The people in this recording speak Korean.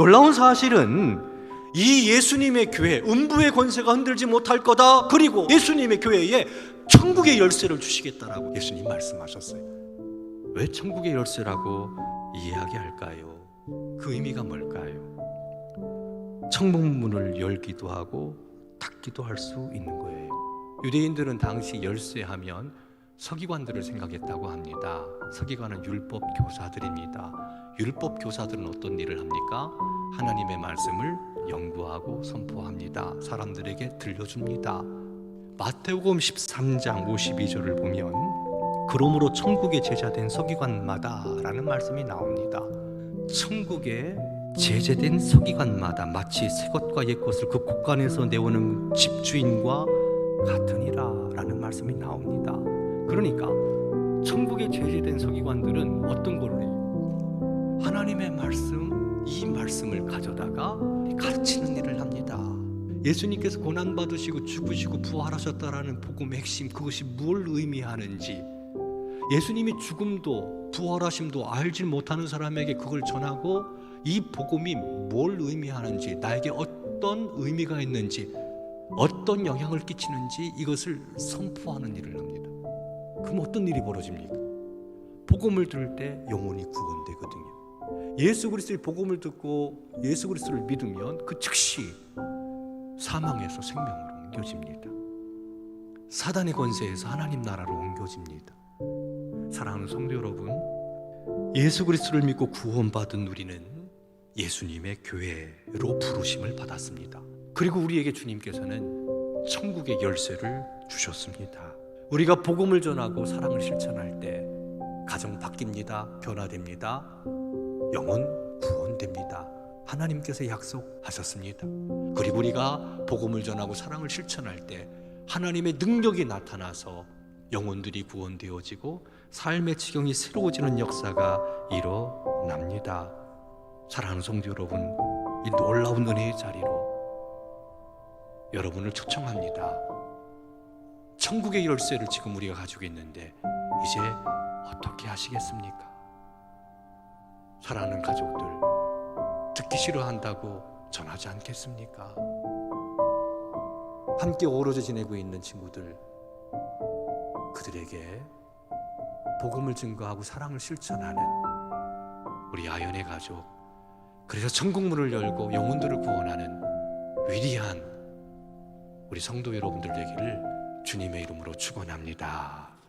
놀라운 사실은 이 예수님의 교회, 음부의 권세가 흔들지 못할 거다. 그리고 예수님의 교회에 천국의 열쇠를 주시겠다라고 예수님 말씀하셨어요. 왜 천국의 열쇠라고 이야기할까요? 그 의미가 뭘까요? 천국문을 열기도 하고 닫기도 할 수 있는 거예요. 유대인들은 당시 열쇠하면 서기관들을 생각했다고 합니다. 서기관은 율법 교사들입니다. 율법 교사들은 어떤 일을 합니까? 하나님의 말씀을 연구하고 선포합니다. 사람들에게 들려줍니다. 마태복음 13장 52절을 보면 그러므로 천국에 제자된 서기관마다라는 말씀이 나옵니다. 천국에 제재된 서기관마다 마치 새 것과 옛 것을 그 곳간에서 내오는 집주인과 같으니라라는 말씀이 나옵니다. 그러니까 천국에 제재된 서기관들은 어떤 해요? 하나님의 말씀, 이 말씀을 가져다가 가르치는 일을 합니다. 예수님께서 고난 받으시고 죽으시고 부활하셨다라는 복음의 핵심 그것이 뭘 의미하는지 예수님이 죽음도 부활하심도 알지 못하는 사람에게 그걸 전하고 이 복음이 뭘 의미하는지 나에게 어떤 의미가 있는지 어떤 영향을 끼치는지 이것을 선포하는 일을 합니다. 그럼 어떤 일이 벌어집니까? 복음을 들을 때 영혼이 구원되거든요. 예수 그리스도의 복음을 듣고 예수 그리스도를 믿으면 그 즉시 사망에서 생명으로 옮겨집니다. 사단의 권세에서 하나님 나라로 옮겨집니다. 사랑하는 성도 여러분, 예수 그리스도를 믿고 구원받은 우리는 예수님의 교회로 부르심을 받았습니다. 그리고 우리에게 주님께서는 천국의 열쇠를 주셨습니다. 우리가 복음을 전하고 사랑을 실천할 때 가정 바뀝니다. 변화됩니다. 영혼 구원됩니다. 하나님께서 약속하셨습니다. 그리고 우리가 복음을 전하고 사랑을 실천할 때 하나님의 능력이 나타나서 영혼들이 구원되어지고 삶의 지경이 새로워지는 역사가 일어납니다. 사랑하는 성도 여러분, 이 놀라운 은혜의 자리로 여러분을 초청합니다. 천국의 열쇠를 지금 우리가 가지고 있는데 이제 어떻게 하시겠습니까? 사랑하는 가족들 듣기 싫어한다고 전하지 않겠습니까? 함께 어우러져 지내고 있는 친구들 그들에게 복음을 증거하고 사랑을 실천하는 우리 아연의 가족 그래서 천국문을 열고 영혼들을 구원하는 위대한 우리 성도 여러분들 되기를 주님의 이름으로 축원합니다.